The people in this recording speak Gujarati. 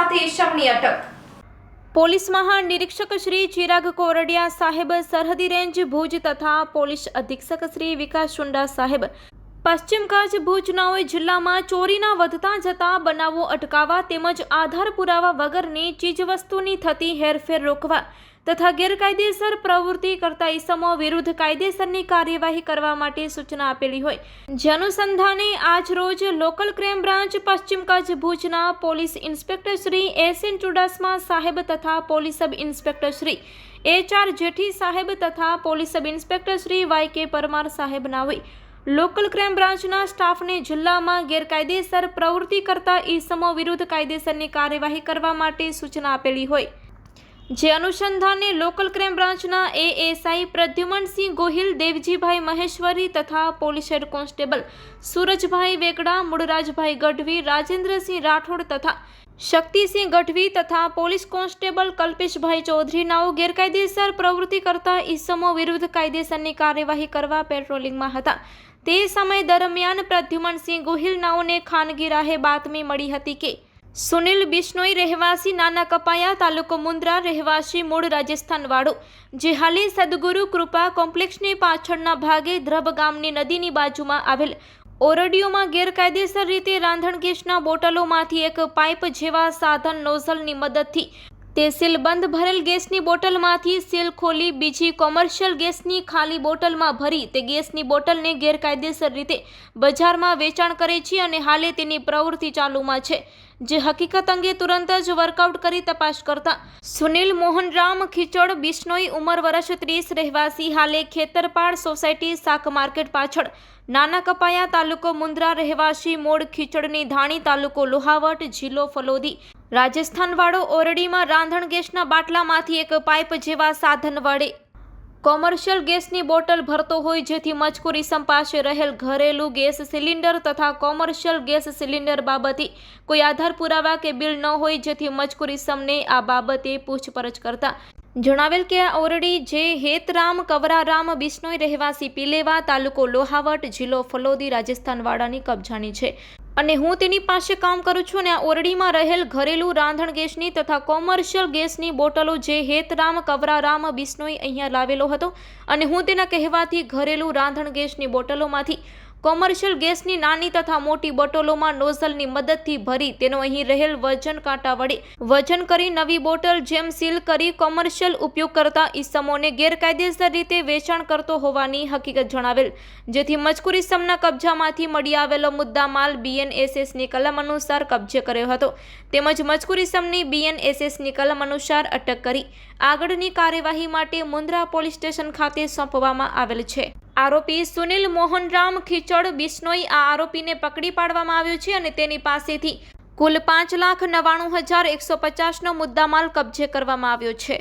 અટક. પોલીસ મહાનિરીક્ષક શ્રી ચિરાગ કોરડિયા સાહેબ સરહદી રેન્જ ભુજ તથા પોલીસ અધિક્ષક શ્રી વિકાસ ચુંડા સાહેબ પશ્ચિમ કચ્છ ભુજનાઓએ જિલ્લામાં ચોરીના વધતા જતા બનાવો અટકાવવા તેમજ આધાર પુરાવા વગરની ચીજવસ્તુની થતી હેરફેર રોકવા તથા ગેરકાયદેસર પ્રવૃત્તિ કરતા ઇસમો વિરુદ્ધ કાયદેસરની કાર્યવાહી કરવા માટે સૂચના આપેલી હોય. જનુસંધાને આજ રોજ લોકલ ક્રાઇમ બ્રાન્ચ, પશ્ચિમ કચ્છ, ભુજના police inspector Shri S N Chudasama સાહેબ તથા police sub inspector Shri H R Jethi સાહેબ તથા police sub inspector Shri Y K Parmar સાહેબના હોય. લોકલ ક્રાઇમ બ્રાન્ચના સ્ટાફને જિલ્લામાં ગેરકાયદેસર પ્રવૃત્તિ કરતા ઈસમો વિરુદ્ધ કાયદેસરની કાર્યવાહી કરવા માટે સૂચના આપેલી હોય. જે અનુસંધાને લોકલ ક્રાઇમ બ્રાન્ચના એએસઆઈ પ્રદ્યુમનસિંહ ગોહિલ, દેવજીભાઈ મહેશ્વરી તથા police head constable Surajbhai Vegda Mulrajbhai Gadhvi, Rajendrasinh Rathod તથા શક્તિસિંહ ગઢવી તથા પોલીસ કોન્સ્ટેબલ કલ્પેશભાઈ ચૌધરીનાઓ ગેરકાયદેસર પ્રવૃત્તિ કરતા ઈસમો વિરુદ્ધ કાયદેસરની કાર્યવાહી કરવા પેટ્રોલિંગમાં હતા. તે સમય દરમિયાન પ્રદ્યુમનસિંહ ગોહિલ નાઓને ખાનગી રાહે બાતમી મળી હતી કે સુનિલ બિશ્નોઈ રહેવાસી નાના કપાયા તાલુકો મુન્દ્રા રહેવાસી મૂળ રાજસ્થાનવાળો, જે હાલે સદગુરુ કૃપા કોમ્પ્લેક્ષની પાછળના ભાગે ધ્રબ ગામની નદીની બાજુમાં આવેલ. ઓરડીઓમાં ગેરકાયદેસર રીતે રાંધણ ગેસના બોટલોમાંથી એક પાઇપ જેવા સાધન નોઝલની મદદથી તે સીલબંધ ભરેલ ગેસની બોટલમાંથી સીલ ખોલી બીજી કોમર્શિયલ ગેસની ખાલી બોટલમાં ભરી તે ગેસની બોટલને ગેરકાયદેસર રીતે બજારમાં વેચાણ કરે છે અને હાલે તેની પ્રવૃત્તિ ચાલુમાં છે, જે હકીકત અંગે તુરંત જ વર્કઆઉટ કરી તપાસ કરતા સુનિલ મોહનરામ ખીચડ બિશ્નોઈ ઉંમર વર્ષ ત્રીસ રહેવાસી, હાલે ખેતરપાડ સોસાયટી, શાક માર્કેટ પાછળ, નાના કપાયા તાલુકો મુન્દ્રા રહેવાસી, મોડ ખીચડની ધાણી તાલુકો લુહાવટ, જિલ્લો ફલોદી રાજસ્થાન વાળો ઓરડીમાં રાંધણ ગેસના બાટલામાંથી એક પાઇપ જેવા સાધન વડે કોમર્શિયલ ગેસની બોટલ ભરતો હોય જેથી મજકૂર સંપાશે રહેલ ઘરેલું ગેસ સિલિન્ડર તથા કોમર્શિયલ ગેસ સિલિન્ડર બાબતે કોઈ આધાર પુરાવા કે બિલ ન હોય જેથી મજકૂર સમને આ બાબતે પૂછપરછ કરતા. જણાવેલ કે આ ઓરડી જે હેતરામ કવરારામ બિશ્નોઈ રહેવાસી પીલેવા તાલુકો લોહાવટ જિલ્લો ફલોદી રાજસ્થાનવાળાની કબજાની છે. અને હું તેની પાસે કામ કરું છું અને આ ઓરડીમાં રહેલ ઘરેલું રાંધણ ગેસની તથા કોમર્શિયલ ગેસની બોટલો જે હેતરામ કવરારામ બિસ્નોઈ અહીંયા લાવેલો હતો. અને હું તેના કહેવાથી ઘરેલું રાંધણ ગેસની બોટલોમાંથી કોમર્શિયલ ગેસની નાની તથા મોટી બોટલોમાં નોઝલની મદદથી ભરી તેનો અહીં રહેલ વજન કાંટા વડે. વજન કરી નવી બોટલ જેમ સીલ કરી કોમર્શિયલ ઉપયોગ કરતા ઈસમોને ગેરકાયદેસર રીતે વેચાણ કરતો હોવાની હકીકત જણાવેલ. જેથી મજકૂર ઈસમના કબજામાંથી મળી આવેલો મુદ્દામાલ બીએનએસએસની કલમ અનુસાર કબજે કર્યો હતો. તેમજ મજકૂર ઈસમની બીએનએસએસની કલમ અનુસાર અટક કરી આગળની કાર્યવાહી માટે મુન્દ્રા પોલીસ સ્ટેશન ખાતે સોંપવામાં આવેલ છે. આરોપી સુનિલ મોહનરામ ખીચડ બિશ્નોઈ આ આરોપીને પકડી પાડવામાં આવ્યો છે અને તેની પાસેથી કુલ પાંચ લાખ નવ્વાણું હજાર એકસો પચાસનો મુદ્દામાલ કબજે કરવામાં આવ્યો છે.